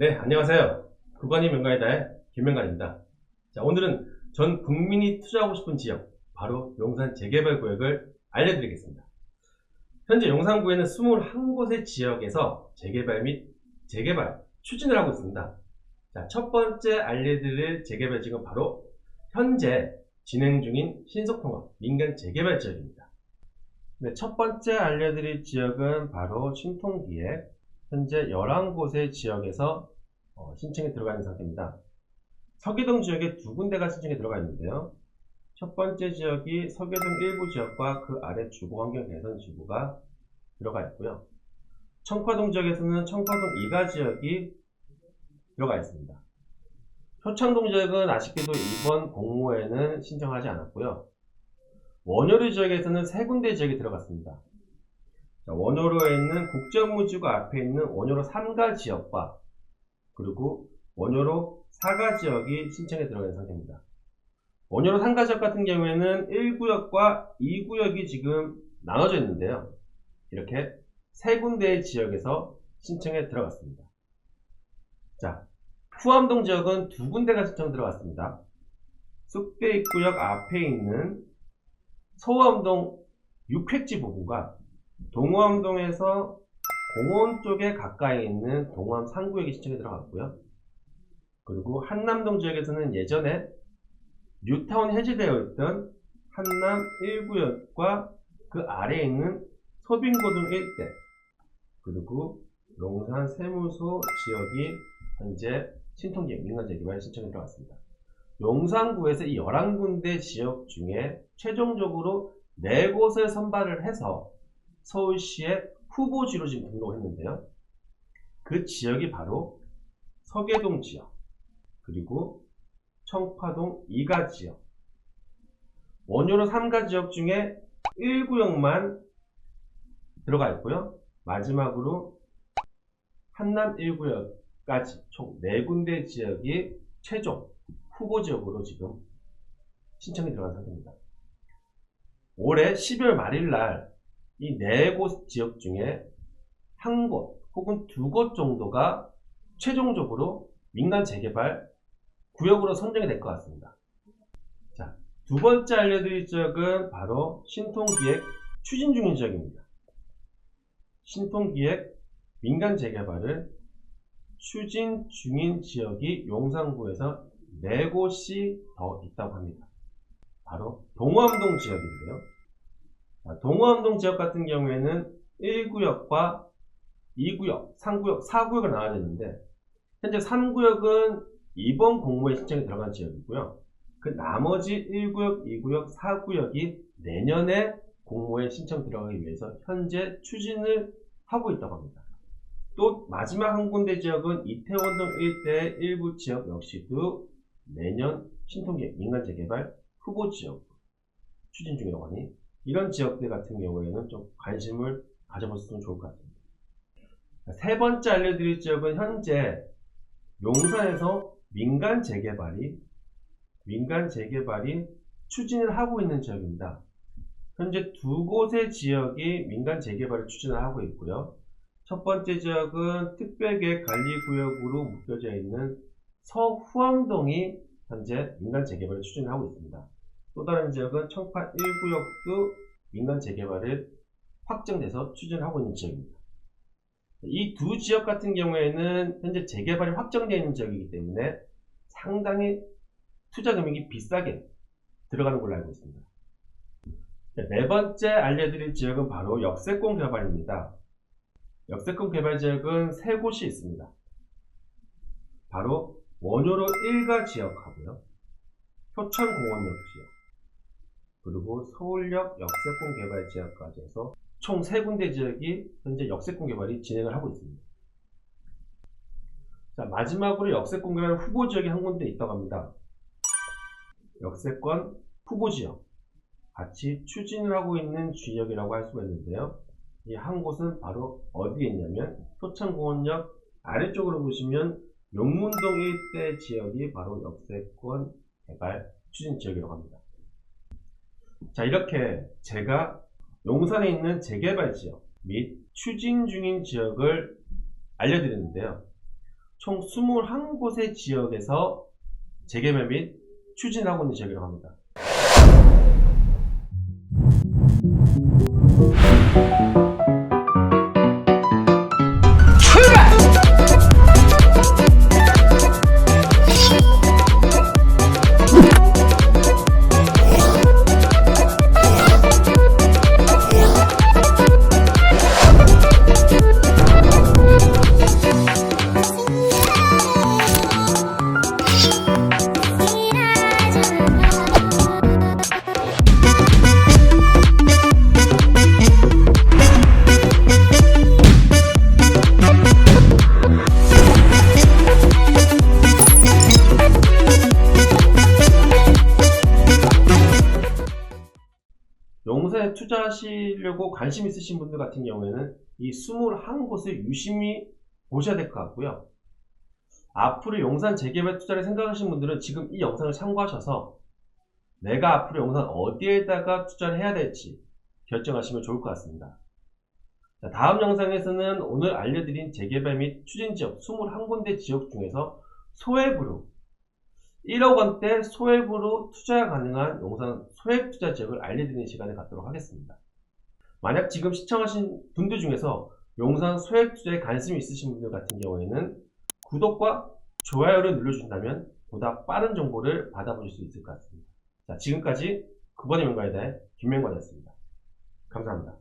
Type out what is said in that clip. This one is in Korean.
네, 안녕하세요. 구간이 명가이다의 김명관입니다. 자, 오늘은 전 국민이 투자하고 싶은 지역, 바로 용산 재개발 구역을 알려드리겠습니다. 현재 용산구에는 21곳의 지역에서 재개발 및 재개발 추진을 하고 있습니다. 자, 첫 번째 알려드릴 재개발 지역은 바로 현재 진행 중인 신속통합 민간 재개발 지역입니다. 네, 첫 번째 알려드릴 지역은 바로 신통기에 현재 11곳의 지역에서 어, 신청이 들어가 있는 상태입니다. 서계동 지역에 두 군데가 신청이 들어가 있는데요. 첫 번째 지역이 서계동 일부 지역과 그 아래 주거 환경 개선 지구가 들어가 있고요. 청파동 지역에서는 청파동 2가 지역이 들어가 있습니다. 효창동 지역은 아쉽게도 이번 공모에는 신청하지 않았고요. 원효리 지역에서는 세 군데 지역이 들어갔습니다. 자, 원효로에 있는 국정무지구 앞에 있는 원효로 3가 지역과 그리고 원효로 4가 지역이 신청에 들어간 상태입니다. 원효로 3가 지역 같은 경우에는 1구역과 2구역이 지금 나눠져 있는데요. 이렇게 세 군데의 지역에서 신청에 들어갔습니다. 자, 후암동 지역은 두 군데가 신청 들어갔습니다. 쑥대 입구역 앞에 있는 서우암동 6획지 부분과 동호암동에서 공원 쪽에 가까이 있는 동호암 3구역이 신청이 들어갔고요. 그리고 한남동 지역에서는 예전에 뉴타운 해제되어 있던 한남 1구역과 그 아래에 있는 서빙고등 일대 그리고 용산 세무소 지역이 현재 신통기획 민간재 개발 신청이 들어갔습니다. 용산구에서 이 11군데 지역 중에 최종적으로 4곳을 선발을 해서 서울시의 후보지로 지금 등록했는데요. 그 지역이 바로 서계동 지역, 그리고 청파동 2가 지역, 원효로 3가 지역 중에 1구역만 들어가 있고요. 마지막으로 한남 1구역까지 총 4군데 지역이 최종 후보 지역으로 지금 신청이 들어간 상태입니다. 올해 12월 말일 날 이 네 곳 지역 중에 한 곳 혹은 두 곳 정도가 최종적으로 민간 재개발 구역으로 선정이 될 것 같습니다. 자, 두 번째 알려드릴 지역은 바로 신통기획 추진 중인 지역입니다. 신통기획 민간 재개발을 추진 중인 지역이 용산구에서 네 곳이 더 있다고 합니다. 바로 동암동 지역인데요. 동호암동 지역 같은 경우에는 1구역과 2구역, 3구역, 4구역을 나눠야 되는데 현재 3구역은 이번 공모에 신청이 들어간 지역이고요. 그 나머지 1구역, 2구역, 4구역이 내년에 공모에 신청 들어가기 위해서 현재 추진을 하고 있다고 합니다. 또 마지막 한 군데 지역은 이태원동 일대 일부 지역 역시도 내년 신통계 민간재개발 후보 지역 추진 중이라고 하니 이런 지역들 같은 경우에는 좀 관심을 가져보시면 좋을 것 같습니다. 세 번째 알려드릴 지역은 현재 용산에서 민간 재개발이 민간 재개발이 추진을 하고 있는 지역입니다. 현재 두 곳의 지역이 민간 재개발을 추진을 하고 있고요. 첫 번째 지역은 특별계획 관리구역으로 묶여져 있는 서후암동이 현재 민간 재개발을 추진하고 있습니다. 또 다른 지역은 청파 1구역도 민간 재개발을 확정돼서 추진하고 있는 지역입니다. 이 두 지역 같은 경우에는 현재 재개발이 확정되어 있는 지역이기 때문에 상당히 투자 금액이 비싸게 들어가는 걸로 알고 있습니다. 네 번째 알려드릴 지역은 바로 역세권 개발입니다. 역세권 개발 지역은 세 곳이 있습니다. 바로 원효로 1가 지역하고요. 효천공원역 지역, 그리고 서울역 역세권 개발 지역까지 해서 총 3군데 지역이 현재 역세권 개발이 진행을 하고 있습니다. 자, 마지막으로 역세권 개발 후보 지역이 한 군데 있다고 합니다. 역세권 후보 지역. 같이 추진을 하고 있는 지역이라고 할 수가 있는데요. 이 한 곳은 바로 어디에 있냐면 효창공원역 아래쪽으로 보시면 용문동 일대 지역이 바로 역세권 개발 추진 지역이라고 합니다. 자, 이렇게 제가 용산에 있는 재개발 지역 및 추진 중인 지역을 알려드렸는데요. 총 21곳의 지역에서 재개발 및 추진하고 있는 지역이라고 합니다. 투자하시려고 관심 있으신 분들 같은 경우에는 이 21곳을 유심히 보셔야 될 것 같고요. 앞으로 용산 재개발 투자를 생각하시는 분들은 지금 이 영상을 참고하셔서 내가 앞으로 용산 어디에다가 투자를 해야 될지 결정하시면 좋을 것 같습니다. 자, 다음 영상에서는 오늘 알려드린 재개발 및 추진 지역 21군데 지역 중에서 소액으로 1억 원대 소액으로 투자 가능한 용산 소액 투자 지역을 알려드리는 시간을 갖도록 하겠습니다. 만약 지금 시청하신 분들 중에서 용산 소액 투자에 관심이 있으신 분들 같은 경우에는 구독과 좋아요를 눌러주신다면 보다 빠른 정보를 받아보실 수 있을 것 같습니다. 자, 지금까지 9번의 명가에 대해 김명관이었습니다. 감사합니다.